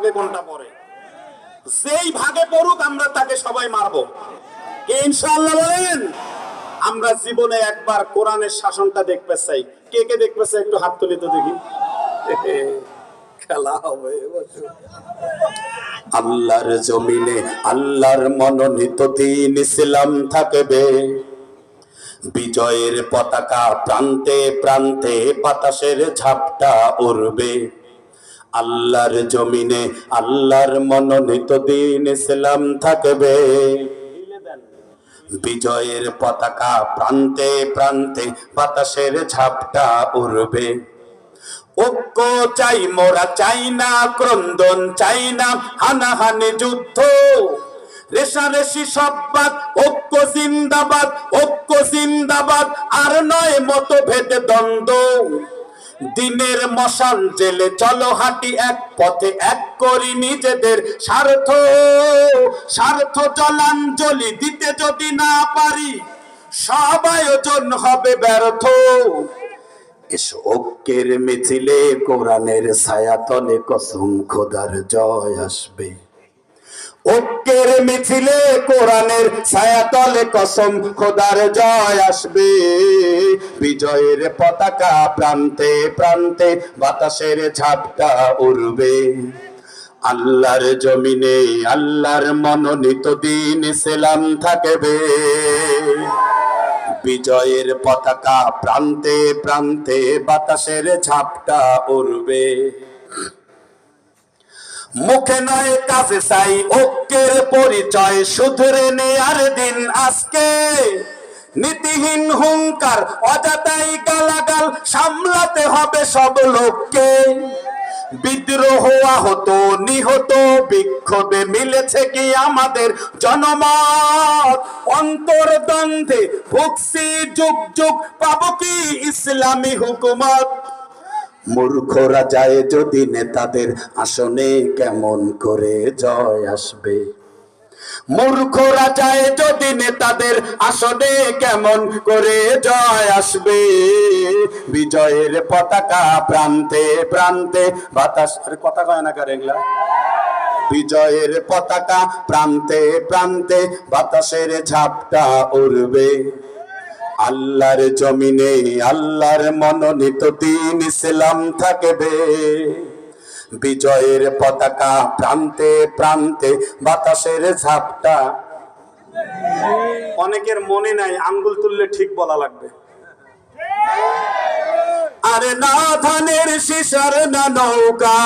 ভাগে কোনটা পড়ে যেই ভাগে পড়ুক আমরা তাকে সবাই মারবো। কে ইনশাআল্লাহ বলেন? আমরা জীবনে একবার কোরআনের শাসনটা দেখতে চাই। কে কে দেখতে চাই? একটু হাত তুলি তো দেখি। আল্লাহর জমিনে আল্লাহর মনোনীত দিন ইসলাম থাকবে। বিজয়ের পতাকা প্রান্তে প্রান্তে বাতাসের ঝাপটা উড়বে। আল্লাহর জমিনে আল্লাহর মনোনীত দিন ইসলাম থাকবে। বিজয়ের পতাকা প্রান্তে প্রান্তে বাতাসের ঝাপটা উড়বে। ঐক্য চাই, মোরা চাই না, ক্রন্দন চাই না, হানাহানি যুদ্ধ। রেশারেশি সব্বাদ ঐক্য জিন্দাবাদ ঐক্য জিন্দাবাদ, আর নয় মতভেদ দ্বন্দ্ব। দিনের মশাল জেলে চলো হাঁটি এক পথে, এক করি নিজেদের স্বার্থ। স্বার্থ জলাঞ্জলি দিতে যদি না পারি, সব আয়োজন হবে ব্যর্থ। ঐক্যের মিছিলে কোরআনের ছায়া তলে কসম খোদার জয় আসবে। ঐক্যের মিছিলে কোরআনের ছায়া তলে কসম খোদার জয় আসবে। বিজয়ের পতাকা প্রান্তে প্রান্তে বাতাসের ঝাপটা উড়বে। আল্লাহর জমিনে আল্লাহর মনোনীত দিন ইসলাম থাকবে। বিজয়ের পতাকা প্রান্তে প্রান্তে বাতাসের ঝাপটা উড়বে। মুখে নয় কাছে চাই ঐক্যের পরিচয় শুধরে নেয়ার দিন আজকে। নীতিহীন হুঙ্কার অজাতাই গালাগাল সামলাতে হবে সব লোককে। বিদ্রোহ আহত, নিহত বিক্ষোভে মিলেছে কি আমাদের জনমত? অন্তর্দ্বন্দ্বে ভুগছি যুগ যুগ, পাবো কি ইসলামী হুকুমত? মূর্খরা যায় যদি নেতাদের আসনে কেমন করে জয় আসবে? মূর্খরা যায় যদি নেতাদের আসনে কেমন করে জয় আসবে? বিজয়ের পতাকা প্রান্তে প্রান্তে বাতাস, আরে কথা কয় না কার এগুলা? বিজয়ের পতাকা প্রান্তে প্রান্তে বাতাসের ঝাপটা উড়বে। আল্লাহর জমিনে আল্লাহর মনোনীত দিন ইসলাম থাকবে। বিজয়ের পতাকা প্রান্তে প্রান্তে বাতাসের ঝাপটা। অনেকের মনে নাই, আঙ্গুল তুললে ঠিক বলা লাগবে। আরে না ধানের শিশার না নৌকা।